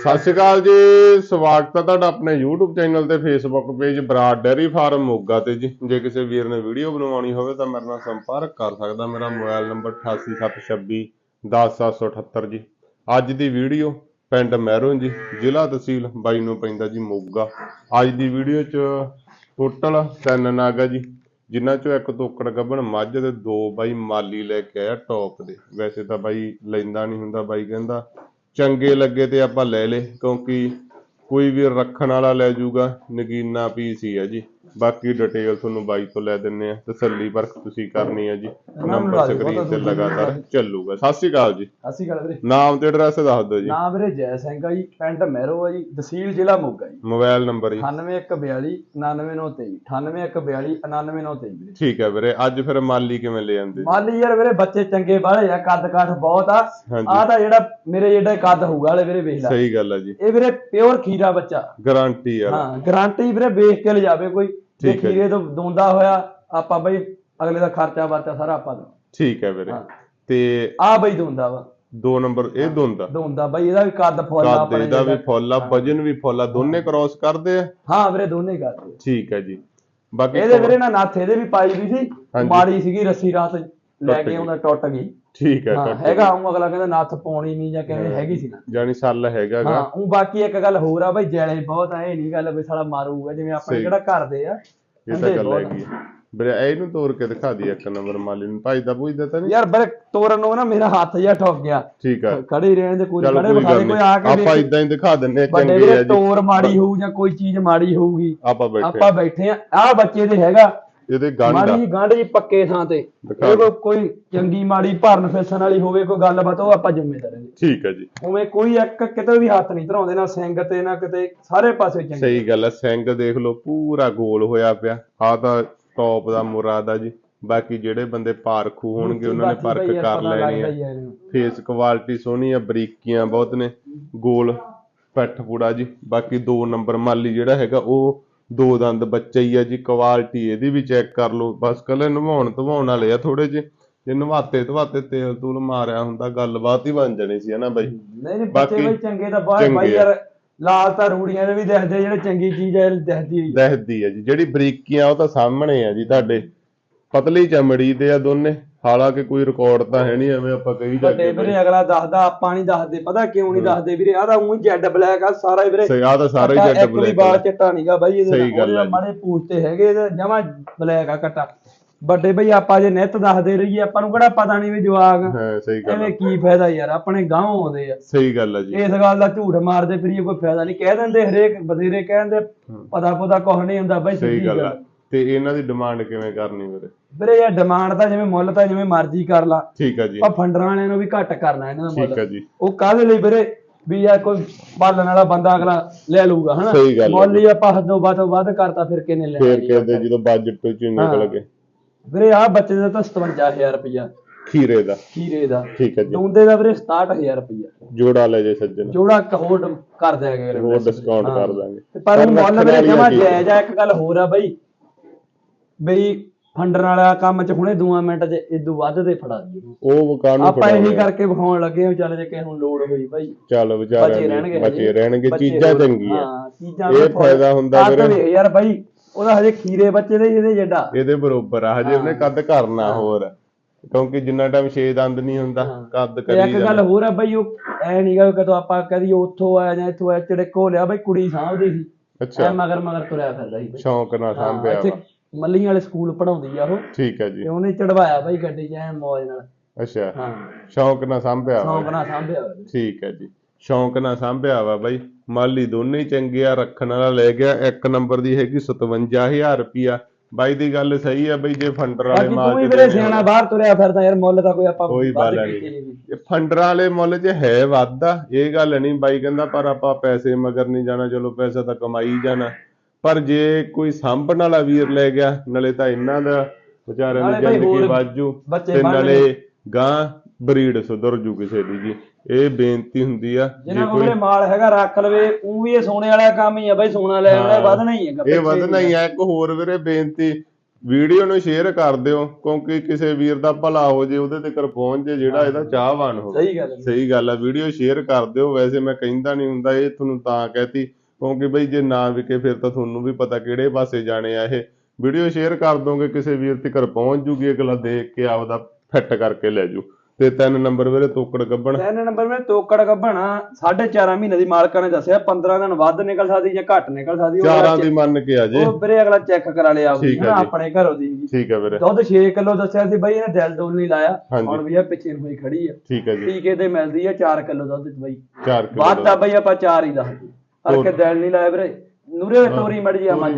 ਸਤਿ ਸ਼੍ਰੀ ਅਕਾਲ ਜੀ, ਸਵਾਗਤ ਹੈ ਤੁਹਾਡਾ ਆਪਣੇ YouTube ਚੈਨਲ ਤੇ Facebook page Brar dairy farm Moga ਤੇ ਜੀ। ਜੇ ਕਿਸੇ ਵੀਰ ਨੇ ਵੀਡੀਓ ਬਣਵਾਉਣੀ ਹੋਵੇ ਤਾਂ ਮੇਰੇ ਨਾਲ ਸੰਪਰਕ ਕਰ ਸਕਦਾ। ਮੇਰਾ ਮੋਬਾਈਲ ਨੰਬਰ 8876 10778 ਜੀ। ਅੱਜ ਦੀ ਵੀਡੀਓ ਪਿੰਡ ਮਹਿਰੋਂ ਜੀ, ਜ਼ਿਲ੍ਹਾ ਤਹਿਸੀਲ ਬਾਈ ਨੂੰ ਪੈਂਦਾ ਜੀ ਮੋਗਾ। ਅੱਜ ਦੀ ਵੀਡੀਓ 'ਚ ਟੋਟਲ ਤਿੰਨ ਨਾਗਾ ਜੀ, ਜਿਨ੍ਹਾਂ ਚੋਂ ਇੱਕ ਤੋਕੜ ਗੱਭਣ ਮੱਝ ਤੇ ਦੋ ਬਾਈ ਮਾਲੀ ਲੈ ਕੇ ਆਇਆ ਟੌਪ ਦੇ ਵੈਸੇ ਤਾਂ ਬਾਈ ਲੈਂਦਾ ਨਹੀਂ ਹੁੰਦਾ, ਬਾਈ ਕਹਿੰਦਾ ਚੰਗੇ ਲੱਗੇ ਤੇ ਆਪਾਂ ਲੈ ਲਏ, ਕਿਉਂਕਿ ਕੋਈ ਵੀ ਰੱਖਣ ਵਾਲਾ ਲੈ ਜਾਊਗਾ ਨਗੀਨਾ ਪੀਸ ਹੀ ਆ ਜੀ। ਬਾਕੀ ਡਿਟੇਲ ਤੁਹਾਨੂੰ ਬਾਈ ਤੋਂ ਲੈ ਦਿੰਨੇ ਆ ਤਸੱਲੀ ਪਰਖ ਤੁਸੀਂ ਕਰਨੀ ਆ ਜੀ। ਨੰਬਰ ਸਕਰੀਨ ਤੇ ਲਗਾਤਾਰ ਚੱਲੂਗਾ। ਸਤਿ ਸ਼੍ਰੀ ਅਕਾਲ ਜੀ। ਅਸੀਂ ਗੱਲ ਵੀਰੇ। ਨਾਮ ਤੇ ਐਡਰੈਸ ਦੱਸ ਦਿਓ ਜੀ। ਨਾਮ ਵੀਰੇ ਜੈ ਸਿੰਘ ਆ ਜੀ ਪਿੰਡ ਮਹਿਰੋ ਆ ਜੀ ਤਹਿਸੀਲ ਜ਼ਿਲ੍ਹਾ ਮੋਗਾ ਜੀ। ਮੋਬਾਈਲ ਨੰਬਰ ਜੀ। 9142 99923 98142 99923 ਵੀਰੇ। ਠੀਕ ਹੈ ਵੀਰੇ ਅੱਜ ਫਿਰ ਮਾਲੀ ਕਿਵੇਂ ਲੈ ਜਾਂਦੇ ਮਾਲੀ ਯਾਰ ਵੀਰੇ ਬੱਚੇ ਚੰਗੇ ਬਾਹਲੇ ਆ ਕੱਦ ਕਾਠ ਬਹੁਤ ਆ। ਆ ਤਾਂ ਜਿਹੜਾ ਮੇਰੇ ਜਿਹੜਾ ਕੱਦ ਹੋਊਗਾ ਵਾਲੇ ਵੀਰੇ ਵੇਖ ਲੈ। ਸਹੀ ਗੱਲ ਹੈ ਜੀ। ਇਹ ਵੀਰੇ ਪਿਓਰ ਖੀਰਾ ਬੱਚਾ। ਗਾਰੰਟੀ ਯਾਰ ਹਾਂ ਗਾਰੰਟੀ ਵੀਰੇ ਵੇਖ ਕੇ ਲਿਜਾਵੇ ਕੋਈ। ਜੇ ਠੀਕ ਹੈ ਖੀਰੇ ਤੋਂ ਦੋਂਦਾ ਹੋਇਆ ਆਪਾਂ ਬਈ ਅਗਲੇ ਦਾ ਖਰਚਾ ਵਰਚਾ ਸਾਰਾ ਆਪਾਂ ਦਾ। ਠੀਕ ਹੈ ਵੀਰੇ। ਹਾਂ। ਤੇ ਆ ਬਈ ਦੋਂਦਾ ਵਾ। ਦੋ ਨੰਬਰ ਇਹ ਦੁੰਦਾ। ਦੋਂਦਾ ਬਈ ਇਹਦਾ ਵੀ ਕੱਦ ਫੁੱਲ ਆ ਕੱਦ ਆਪਣੇ ਇਹਦਾ ਵੀ। ਫੁੱਲ ਆ ਵਜਨ ਵੀ ਫੁੱਲ ਆ ਦੋਨੇ ਕ੍ਰਾਸ ਕਰਦੇ ਆ? ਹਾਂ ਵੀਰੇ ਦੋਨੇ ਕਰਦੇ ਠੀਕ ਹੈ ਜੀ। ਬਾਕੀ ਇਹਦੇ ਵੀਰੇ ਨਾ ਨੱਥ ਇਹਦੇ ਵੀ ਪਾਈ ਵੀ ਸੀ। ਹਾਂਜੀ। ਮਾੜੀ ਸੀਗੀ ਰੱਸੀ ਰਾਤ। ਲੈ ਟੁੱਟ ਕੇ। ਆਉਂਦਾ ਟੁੱਟ ਗਈ। ਠੀਕ ਹੈ ਕੱਟ ਹੈਗਾ ਉਹ ਅਗਲਾ ਕਹਿੰਦਾ ਨੱਥ ਪਾਉਣੀ ਨਹੀਂ ਜਾਂ ਕਹਿੰਦੇ ਹੈਗੀ ਸੀ ਨਾ। ਜਾਨੀ ਸੱਲ ਹੈਗਾ ਗਾ। ਹਾਂ ਉਹ ਬਾਕੀ ਇੱਕ ਗੱਲ ਹੋਰ ਆ ਬਈ ਜੈਲੇ ਬਹੁਤ ਆ ਇਹ ਨਹੀਂ ਗੱਲ ਵੀ ਸਾਲਾ ਮਾਰੂਗਾ ਜਿਵੇਂ ਆਪਣੇ। ਕਿਹੜਾ ਘਰ ਦੇ ਆ ਇਹ ਤਾਂ ਗੱਲ ਹੈਗੀ। ਵੀਰੇ ਇਹਨੂੰ ਤੋੜ ਕੇ ਦਿਖਾ ਦੀ ਇੱਕ ਨੰਬਰ ਮਾਲੀ ਨੂੰ। ਭਾਈ ਦਾ ਪੁੱਛਦਾ ਤਾਂ ਨਹੀਂ? ਯਾਰ ਬਰੇ ਤੋਰਨ ਨੂੰ ਨਾ ਮੇਰਾ ਹੱਥ ਜਿਹਾ ਠੋਕ ਗਿਆ। ਠੀਕ ਆ। ਖੜੇ ਰਹਿਣ ਦੇ ਕੋਈ ਖੜੇ ਵਿਖਾ ਦੇ ਕੋਈ ਆ ਕੇ ਆਪਾਂ। ਇਦਾਂ ਹੀ ਦਿਖਾ ਦਿੰਨੇ ਚੰਗੇ ਆ ਜੀ। ਤੋਰ ਮਾੜੀ ਹੋਊ ਜਾਂ ਕੋਈ ਚੀਜ਼ ਮਾੜੀ ਹੋਊਗੀ। ਆਪਾਂ ਬੈਠੇ ਆਪਾਂ ਬੈਠੇ ਆ। ਆ ਬੱਚੇ ਦੇ ਹੈਗਾ। ਇਹਦੇ ਗੰਢ ਆ। ਮਾੜੀ ਗੰਢ ਜੀ ਪੱਕੇ ਥਾਂ ਤੇ। ਇਹ ਕੋਈ- ਕੋਈ ਚੰਗੀ ਮਾੜੀ ਭਰਨ ਫੇਸਣ ਵਾਲੀ ਹੋਵੇ ਕੋਈ ਗੱਲਬਾਤ ਉਹ ਆਪਾਂ ਜ਼ਿੰਮੇਦਾਰ ਹਾਂ ਠੀਕ ਹੈ ਜੀ। ਉਵੇਂ ਕੋਈ ਇੱਕ ਕਿਤੇ ਵੀ ਹੱਥ ਨਹੀਂ ਧਰਾਉਂਦੇ ਨਾ ਸਿੰਘ ਤੇ ਨਾ ਕਿਤੇ ਸਾਰੇ ਪਾਸੇ ਚੰਗੇ। ਸਹੀ ਗੱਲ ਹੈ ਸਿੰਘ ਦੇਖ ਲਓ ਪੂਰਾ ਗੋਲ ਹੋਇਆ ਪਿਆ। ਆ ਤਾਂ ਟੌਪ ਦਾ ਮੁਰਾਦ ਆ ਜੀ। ਬਾਕੀ ਜਿਹੜੇ ਬੰਦੇ ਪਾਰਖੂ ਹੋਣਗੇ ਉਹਨਾਂ ਨੇ ਬਾਕੀ ਪਰਖ ਕਰ ਲੈਣੀ ਲੱਗਦਾ ਆ ਹੀ ਆ ਇਹਨੂੰ। ਫੇਸ ਕੁਆਲਿਟੀ ਸੋਹਣੀ ਆ ਬਰੀਕੀਆਂ ਬਹੁਤ ਨੇ। ਗੋਲ ਪੈਠ ਪੂੜਾ ਜੀ। ਬਾਕੀ ਦੋ ਨੰਬਰ ਮਾਲੀ ਜਿਹੜਾ ਹੈਗਾ ਉਹ ਦੋ ਦੰਦ ਬੱਚਾ ਹੀ ਆ ਜੀ ਕੁਆਲਿਟੀ ਇਹਦੀ ਵੀ ਚੈੱਕ ਕਰ ਲਓ। ਬਸ ਕੱਲੇ ਨਵਾਉਣ ਧਵਾਉਣ ਵਾਲੇ ਆ ਥੋੜੇ ਜਿਹੇ। ਜੇ ਨਵਾਤੇ ਧਵਾਤੇ ਤੇਲ ਤੂਲ ਮਾਰਿਆ ਹੁੰਦਾ ਗੱਲਬਾਤ ਹੀ ਬਣ ਜਾਣੀ ਸੀ ਹਨਾ ਬਾਈ? ਨਹੀਂ ਨਹੀਂ ਬਾਕੀ ਬੱਚੇ ਬਈ ਚੰਗੇ ਤਾਂ ਬਾਹਰ ਬਾਈ। ਯਾਰ ਲਾਲ ਤਾਂ ਰੂੜੀਆਂ ਦੇ ਵੀ ਦਿਖਦੇ ਜਿਹੜੇ ਚੰਗੀ ਚੀਜ਼ ਹੈ ਦਿਖਦੀ ਹੈ ਜੀ। ਜਿਹੜੀ ਬਰੀਕੀਆਂ ਉਹ ਤਾਂ ਸਾਹਮਣੇ ਆ ਜੀ ਤੁਹਾਡੇ। ਪਤਲੀ ਚਮੜੀ ਦੇ ਆ ਦੋਨੇ। ਹਾਲਾਂਕਿ ਕੋਈ ਰਿਕਾਰਡ ਤਾਂ ਹੈ ਨਹੀਂ ਐਵੇਂ ਆਪਾਂ ਕਹੀ ਜਾਂਦੇ ਵੀਰੇ ਅਗਲਾ ਦੱਸਦਾ ਆਪਾਂ ਨਹੀਂ ਦੱਸਦੇ ਪਤਾ ਕਿਉਂ ਨਹੀਂ ਦੱਸਦੇ ਵੀਰੇ? ਆਹ ਤਾਂ ਉਹੀ ਜੈਡ ਬਲੈਕ ਆ ਸਾਰਾ ਹੀ ਵੀਰੇ। ਸਹੀ ਆ ਤਾਂ ਸਾਰਾ ਹੀ ਕੱਟਾ ਜੱਟ ਇੱਕ ਵੀ ਬਲੈਕ ਬਾਲ ਚਿੱਟਾ ਨਹੀਂਗਾ ਬਾਈ ਇਹਦੇ ਹੈ। ਮਾੜੇ ਪੂਛ ਤੇ ਹੈਗੇ ਜਮਾ ਬਲੈਕ ਆ ਕੱਟਾ। ਵੱਡੇ ਬਈ ਆਪਾਂ ਜੇ ਨਿੱਤ ਦੱਸਦੇ ਰਹੀਏ ਆਪਾਂ ਨੂੰ ਕਿਹੜਾ ਪਤਾ ਨਹੀਂ ਵੀ ਜਵਾਕ ਹਾਂ ਸਹੀ ਗੱਲ ਐਵੇਂ। ਕੀ ਫਾਇਦਾ ਯਾਰ ਆਪਣੇ ਗਾਂਵ ਆਉਂਦੇ ਆ। ਸਹੀ ਗੱਲ ਆ ਜੀ। ਇਸ ਗੱਲ ਦਾ ਝੂਠ ਮਾਰਦੇ ਫਿਰੀਏ ਕੋਈ ਫਾਇਦਾ ਨਹੀਂ। ਕਹਿ ਦਿੰਦੇ ਹਰੇਕ ਬਥੇਰੇ ਕਹਿੰਦੇ ਪਤਾ ਪਤਾ ਕੁਛ ਨਹੀਂ ਹੁੰਦਾ ਬਾਈ ਸਹੀ ਗੱਲ ਆ। ਤੇ ਇਹਨਾਂ ਦੀ ਡਿਮਾਂਡ ਕਿਵੇਂ ਕਰਨੀ ਵੀਰੇ? ਵੀਰੇ ਇਹ ਡਿਮਾਂਡ ਤਾਂ ਜਿਵੇਂ ਮੁੱਲ ਤਾਂ ਜਿਵੇਂ ਮਰਜ਼ੀ ਕਰ ਲਾ। ਠੀਕ ਆ ਜੀ। ਆ ਫੰਡਰਾਂ ਵਾਲਿਆਂ ਨੂੰ ਵੀ ਘੱਟ ਕਰਨਾ ਇਹਨਾਂ ਦਾ ਠੀਕ ਆ ਮੁੱਲ। ਜੀ। ਉਹ ਕਾਹਦੇ ਲਈ ਵੀਰੇ ਵੀ ਯਾਰ ਕੋਈ ਪਾਲਣ ਵਾਲਾ ਬੰਦਾ ਅਗਲਾ ਲੈ ਲਊਗਾ ਹਨਾ? ਸਹੀ ਗੱਲ ਮੁੱਲ ਹੀ ਆਪਾਂ ਹੱਦੋਂ ਵੱਧ ਵੱਧ ਕਰਤਾ ਫਿਰ ਕਿੰਨੇ ਲੈਣਾ ਫੇਰ? ਕਹਿੰਦੇ ਜਦੋਂ ਬਜਟ ਤੋਂ ਚ ਨਿਕਲ ਗਏ। ਵੀਰੇ ਆ ਬੱਚੇ ਦਾ ਤਾਂ 57000 ਰੁਪਇਆ। ਖੀਰੇ ਦਾ। ਖੀਰੇ ਦਾ। ਠੀਕ ਆ ਜੀ। ਦੋਂਦੇ ਦਾ ਵੀਰੇ 67000 ਰੁਪਇਆ। ਜੋੜਾ ਲੈ ਜੇ ਸੱਜਣ। ਜੋੜਾ ਕਹੋੜ ਕਰ ਦਿਆਂਗੇ ਵੀਰੇ ਹੋਰ ਡਿਸਕਾਊਂਟ ਕਰ ਦਾਂਗੇ। ਪਰ ਮੁੱਲ ਵੀਰੇ ਜਮਾ ਚੀਜ਼ਾਂ। ਜਾਇਜ਼ ਆ ਇੱਕ ਗੱਲ ਹੋਰ ਆ ਬਈ। ਬਈ ਫੰਡਰ ਵਾਲਾ ਕੰਮ ਚ ਹੁਣੇ ਦੂਆਂ ਮਿੰਟ ਚ ਇਦੋਂ ਵੱਧ ਦੇ ਫੜਾ ਦੀ ਉਹ ਕਾਨੂੰ ਆਪਾਂ ਇਹੀ ਕਰਕੇ ਵਿਖਾਉਣ ਲੱਗੇ ਹਾਂ ਚੱਲ ਜੇ ਕਿਸੇ ਨੂੰ ਲੋੜ ਹੋਈ ਬਾਈ ਚੱਲ ਬਚੇ ਰਹਿਣਗੇ ਬਚੇ। ਰਹਿਣਗੇ ਚੀਜ਼ਾਂ ਚੰਗੀਆਂ। ਹਾਂ ਚੀਜ਼ਾਂ ਇਹ ਫਾਇਦਾ ਹੁੰਦਾ ਵੀਰੇ। ਯਾਰ ਬਾਈ ਉਹਦਾ ਹਜੇ ਖੀਰੇ ਬੱਚੇ ਦੇ ਇਹਦੇ ਜੱਡਾ। ਇਹਦੇ ਬਰੋਬਰ ਆ ਹਜੇ ਉਹਨੇ ਕੱਦ ਕਰਨਾ ਹੋਰ। ਕਿਉਂਕਿ ਜਿੰਨਾ ਟਾਈਮ 6 ਦੰਦ ਨਹੀਂ ਹੁੰਦਾ ਕੱਦ ਕਰੀ ਇੱਕ ਗੱਲ ਹੋਰ ਆ ਬਈ ਉਹ ਐ ਨਹੀਂਗਾ ਕਦੋਂ ਆਪਾਂ ਕਦੀ ਉੱਥੋਂ ਆਇਆ ਜਾਂ ਇੱਥੋਂ ਆਇਆ ਚੜਕੋ ਲਿਆ ਬਈ ਕੁੜੀ ਸਾਂਭਦੀ ਸੀ। ਅੱਛਾ। ਮਗਰ ਮਗਰ ਤੁਰਿਆ ਫਿਰਦਾ ਸੀ ਸ਼ੌਂਕ ਨਾਲ ਸਾਂਭਿਆ ਮੱਲੀਆਂ ਵਾਲੇ ਸਕੂਲ ਪੜਾਉਂਦੀ ਆ ਉਹ। ਠੀਕ ਹੈ ਜੀ। ਤੇ ਉਹਨੇ ਚੜਵਾਇਆ ਬਈ ਗੱਡੀ 'ਚ ਐ ਮੌਜ ਨਾਲ। ਅੱਛਾ। ਹਾਂ। ਸ਼ੌਂਕ ਨਾਲ ਸਾਂਭਿਆ ਵਾ। ਸ਼ੌਂਕ ਨਾਲ ਸਾਂਭਿਆ ਹੋਇਆ। ਠੀਕ ਹੈ ਜੀ। ਸ਼ੌਂਕ ਨਾਲ ਸਾਂਭਿਆ ਵਾ ਬਾਈ। ਮਾਲੀ ਦੋਨੇ ਹੀ ਚੰਗੇ ਆ ਰੱਖਣ ਵਾਲਾ ਲੈ ਗਿਆ। ਇੱਕ ਨੰਬਰ ਦੀ ਹੈਗੀ 57000 ਰੁਪਿਆ ਬਾਈ ਦੀ ਗੱਲ ਸਹੀ ਆ ਬਈ ਜੇ ਫੰਡਰ ਵਾਲੇ ਬਾਕੀ ਮਾਲ ਵੀ ਵੀਰੇ ਸਿਆਣਾ ਬਾਹਰ ਤੁਰਿਆ ਫਿਰਦਾ ਯਾਰ ਮੁੱਲ ਤਾਂ ਕੋਈ ਆਪਾਂ ਕੋਈ ਵੱਧ ਬਾਲਾ ਕੀਤੀ ਨਹੀਂ। ਨੀ। ਇਹ ਫੰਡਰਾਂ ਵਾਲੇ ਮੁੱਲ 'ਚ ਹੈ ਵਾਧਾ ਇਹ ਗੱਲ ਨਹੀਂ। ਬਾਈ ਕਹਿੰਦਾ ਪਰ ਆਪਾਂ ਪੈਸੇ ਮਗਰ ਨਹੀਂ ਜਾਣਾ ਚਲੋ ਪੈਸਾ ਤਾਂ ਕਮਾਈ ਜਾਣਾ। ਪਰ ਜੇ ਕੋਈ ਸਾਂਭਣ ਵਾਲਾ ਵੀਰ ਲੈ ਗਿਆ ਨਾਲੇ ਤਾਂ ਇਹਨਾਂ ਦਾ ਵਿਚਾਰਿਆਂ ਦੀ ਨਾਲੇ ਜ਼ਿੰਦਗੀ ਹੋਰ ਵਾਜੂ ਬੱਚੇ ਤੇ ਨਾਲੇ ਗਾਂ ਬਰੀਡ ਸੁਧਰ ਜੂ ਕਿਸੇ ਦੀ ਜੀ। ਇਹ ਬੇਨਤੀ ਹੁੰਦੀ ਆ ਜੇ ਜਿਹਨਾਂ ਕੋਈ ਕੋਲੇ ਮਾਲ ਹੈਗਾ ਰੱਖ ਲਵੇ ਉਹ ਵੀ ਇਹ ਸੋਨੇ ਵਾਲਾ ਕੰਮ ਹੀ ਆ ਬਈ ਸੋਨਾ ਲੈ ਆਉਣਾ ਹਾਂ। ਵਧਣਾ ਹੀ ਹੈਗਾ। ਇਹ ਵਧਣਾ ਹੀ ਆ। ਇੱਕ ਹੋਰ ਵੀਰੇ ਬੇਨਤੀ ਵੀਡੀਓ ਨੂੰ ਸ਼ੇਅਰ ਕਰ ਦਿਓ ਕਿਉਂਕਿ ਕਿਸੇ ਵੀਰ ਦਾ ਭਲਾ ਹੋ ਜੇ ਉਹਦੇ ਤੱਕ ਪਹੁੰਚ ਜੇ ਜਿਹੜਾ ਇਹਦਾ ਚਾਹਵਾਨ ਹੋਵੇ। ਸਹੀ ਗੱਲ ਹੈ ਸਹੀ ਗੱਲ ਆ ਵੀਡੀਓ ਸ਼ੇਅਰ ਕਰ ਦਿਓ। ਵੈਸੇ ਮੈਂ ਕਹਿੰਦਾ ਨਹੀਂ ਹੁੰਦਾ ਇਹ ਤੁਹਾਨੂੰ ਤਾਂ ਕਹਿਤੀ ਕਿਉਂਕਿ ਬਈ ਜੇ ਨਾ ਵਿਕੇ ਫਿਰ ਤਾਂ ਤੁਹਾਨੂੰ ਵੀ ਪਤਾ ਕਿਹੜੇ ਪਾਸੇ ਜਾਣੇ ਆ ਇਹ। ਵੀਡੀਓ ਸ਼ੇਅਰ ਕਰ ਦੋਗੇ ਕਿਸੇ ਵੀਰ ਤੱਕ ਪਹੁੰਚ ਜੂਗੀ ਅਗਲਾ ਦੇਖ ਕੇ ਆਪਦਾ ਫਿੱਟ ਕਰਕੇ ਲੈ ਜੂ। ਤੇ ਤਿੰਨ ਨੰਬਰ ਵੀਰੇ ਤੋਕੜ ਗੱਬਣ। ਤਿੰਨ ਨੰਬਰ ਮੈਂ ਤੋਕੜ ਗੱਭਣਾ 4.5 ਮਹੀਨੇ ਦੀ ਮਾਲਕਾਂ ਨੇ ਦੱਸਿਆ 15 ਦਿਨ ਵੱਧ ਨਿਕਲ ਸਕਦੀ ਜਾਂ ਘੱਟ ਨਿਕਲ ਸਕਦੀ ਚਾਰਾਂ ਦੀ ਮੰਨ ਕੇ ਆ ਜੇ। ਉਹ ਵੀਰੇ ਅਗਲਾ ਚੈੱਕ ਕਰਾ ਲਿਆ। ਆਪਣੇ ਘਰੋਂ ਦੀ। ਠੀਕ ਹੈ ਵੀਰੇ। ਦੁੱਧ 6 ਕਿਲੋ ਦੱਸਿਆ ਸੀ ਬਈ ਇਹਨੇ ਦਿਲ ਦੁਲ ਨਹੀਂ ਲਾਇਆ। ਹੁਣ ਵੀ ਆ ਪਿੱਛੇ ਹੋਈ ਖੜੀ ਆ। ਠੀਕ ਹੈ ਜੀ। ਟੀਕੇ ਤੇ ਮਿਲਦੀ ਆ 4 ਕਿਲੋ ਦੁੱਧ ਬਈ। 4 ਕਿਲੋ ਵੱਧ ਆ ਬਈ ਆਪਾਂ 4 ਹੀ ਦੱਸਦੇ। ਹਲਕੇ ਦਿਲ ਨਹੀਂ ਲਾਇਆ ਵੀਰੇ। ਨੂਰੇ ਤੋਰੀ ਮੜ ਜੀ ਆ ਮੱਝ।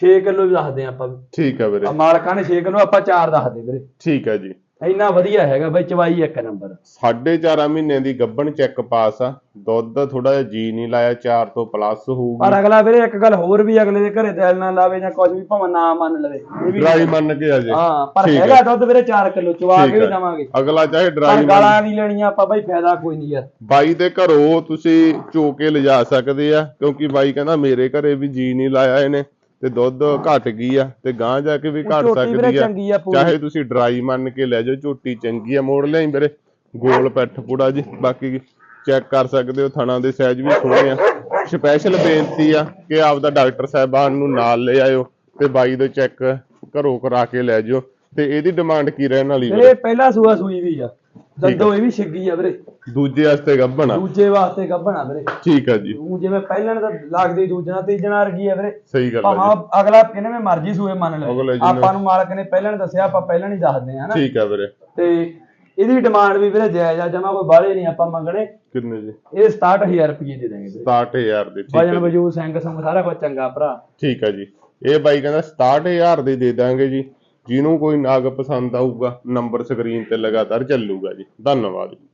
6 ਕਿਲੋ ਵੀ ਦੱਸਦੇ ਆ ਆਪਾਂ। ਠੀਕ ਹੈ ਵੀਰੇ। ਆ ਮਾਲਕਾਂ ਨੇ 6 ਕਿਲੋ ਆਪਾਂ 4 ਦੱਸਦੇ ਵੀਰੇ। ਠੀਕ ਹੈ ਜੀ। ਇੰਨਾ ਵਧੀਆ ਹੈਗਾ ਬਈ ਚਵਾਈ ਇੱਕ ਨੰਬਰ। ਸਾਢੇ ਚਾਰਾਂ ਮਹੀਨੇ ਦੀ ਗੱਬਣ ਚੈੱਕ ਪਾਸ ਆ। ਦੁੱਧ ਥੋੜਾ ਜਿਹਾ ਜੀ ਨਹੀਂ ਲਾਇਆ 4 ਤੋਂ ਪਲੱਸ ਹੋਊਗੀ। ਪਰ ਅਗਲਾ ਵੀਰੇ ਇੱਕ ਗੱਲ ਹੋਰ ਵੀ ਅਗਲੇ ਦੇ ਘਰੇ ਦਿਲ ਨਾ ਲਾਵੇ ਜਾਂ ਕੁਝ ਵੀ ਭਾਵੇਂ ਨਾ ਮੰਨ ਲਵੇ। ਇਹ ਵੀ ਡਰਾਈ ਮੰਨ ਕੇ ਆ ਜੇ। ਹਾਂ ਪਰ। ਹੈਗਾ ਦੁੱਧ ਵੀਰੇ 4 ਕਿਲੋ ਚਵਾ ਕੇ ਵੀ। ਦਵਾਂਗੇ। ਅਗਲਾ ਚਾਹੇ ਡਰਾਈ ਗਾਲਾਂ ਨਹੀਂ ਲੈਣੀਆਂ ਆਪਾਂ ਬਈ ਫਾਇਦਾ ਕੋਈ ਨਹੀਂ ਯਾਰ ਬਾਈ ਦੇ ਘਰੋਂ ਤੁਸੀਂ ਚੋ ਕੇ ਲਿਜਾ ਸਕਦੇ ਆ ਕਿਉਂਕਿ ਬਾਈ ਕਹਿੰਦਾ ਮੇਰੇ ਘਰੇ ਵੀ ਜੀ ਨਹੀਂ ਲਾਇਆ ਇਹਨੇ। ਤੇ ਦੁੱਧ ਘਟ ਗਈ ਆ ਤੇ ਗਾਂ ਜਾ ਕੇ ਵੀ ਘਟ ਸਕਦੀ ਆ। ਚਾਹੇ ਤੁਸੀਂ ਡਰਾਈ ਮੰਨ ਕੇ ਲੈ ਜਾਓ ਝੋਟੀ ਚੰਗੀ ਆ ਮੋੜ ਲਿਆਈ ਵੀਰੇ। ਗੋਲ ਪੈਠ ਪੁੜਾ ਜੀ ਬਾਕੀ ਚੈੱਕ ਕਰ ਸਕਦੇ ਹੋ ਥਣਾ ਦੇ ਸਾਈਜ਼ ਵੀ ਸੋਹਣੇ ਆ। ਸਪੈਸ਼ਲ ਬੇਨਤੀ ਆ ਕਿ ਆਪਦਾ ਡਾਕਟਰ ਸਾਹਿਬਾਨ ਨੂੰ ਨਾਲ ਲੈ ਆਇਓ ਤੇ ਬਾਈ ਦੇ ਚੈੱਕ ਘਰੋਂ ਕਰਾ ਕੇ ਲੈ ਜਾਓ ਤੇ ਇਹਦੀ ਡਿਮਾਂਡ ਕੀ ਰਹਿਣ ਵਾਲੀ ਵੀਰੇ? ਪਹਿਲਾ ਸੂਆ ਸੂਈ ਵੀ ਆ। ਦੰਦੋ ਇਹ ਵੀ ਛਿੱਗੀ ਆ ਵੀਰੇ। ਦੂਜੇ ਵਾਸਤੇ ਗੱਭਣ। ਆ ਦੂਜੇ ਵਾਸਤੇ ਗੱਭਣਾ ਵੀਰੇ। ਠੀਕ ਆ ਜੀ। ਤੂੰ ਜਿਵੇਂ ਪਹਿਲਾਂ ਨੇ ਤਾਂ ਲੱਗਦੀ ਦੂਜਣਾ ਤੀਜਣਾ ਵਰਗੀ ਆ ਵੀਰੇ। ਸਹੀ ਗੱਲ ਆ ਭਾਵੇਂ ਅਗਲਾ ਕਿਨੇ ਮੈਂ ਮਰਜ਼ੀ ਸੂਏ ਮੰਨ ਜਿਹਨੇ- ਆਪਾਂ ਨੂੰ ਮਾਲਕ ਨੇ ਪਹਿਲਾਂ ਨੇ ਦੱਸਿਆ ਆਪਾਂ ਪਹਿਲਾਂ ਨਹੀਂ ਦੱਸਦੇ ਹਨਾ ਠੀਕ ਆ ਵੀਰੇ। ਤੇ ਇਹਦੀ ਡਿਮਾਂਡ ਵੀ ਵੀਰੇ ਜਾਇਜ਼ ਆ ਜਮਾ ਕੋਈ ਬਾਹਲੇ ਨਹੀਂ ਆਪਾਂ ਮੰਗਣੇ। ਕਿੰਨੇ ਜੀ? ਇਹ 67000 ਰੁਪਏ ਦੇ ਦੇਣਗੇ ਵੀਰੇ। 67000 ਦੇ ਠੀਕ ਹੈ ਜੀ। ਵਜੂ ਸਿੰਘ ਸੰਗ ਸਾਰਾ ਕੁਝ ਚੰਗਾ ਭਰਾ। ਠੀਕ ਹੈ ਜੀ। ਇਹ ਬਾਈ ਕਹਿੰਦਾ 67000 ਦੇ ਦੇ ਦਾਂਗੇ ਜੀ। ਜਿਹਨੂੰ ਕੋਈ ਨਾਗ ਪਸੰਦ ਆਊਗਾ ਨੰਬਰ ਸਕਰੀਨ ਤੇ ਲਗਾਤਾਰ ਚੱਲੂਗਾ ਜੀ। ਧੰਨਵਾਦ ਜੀ।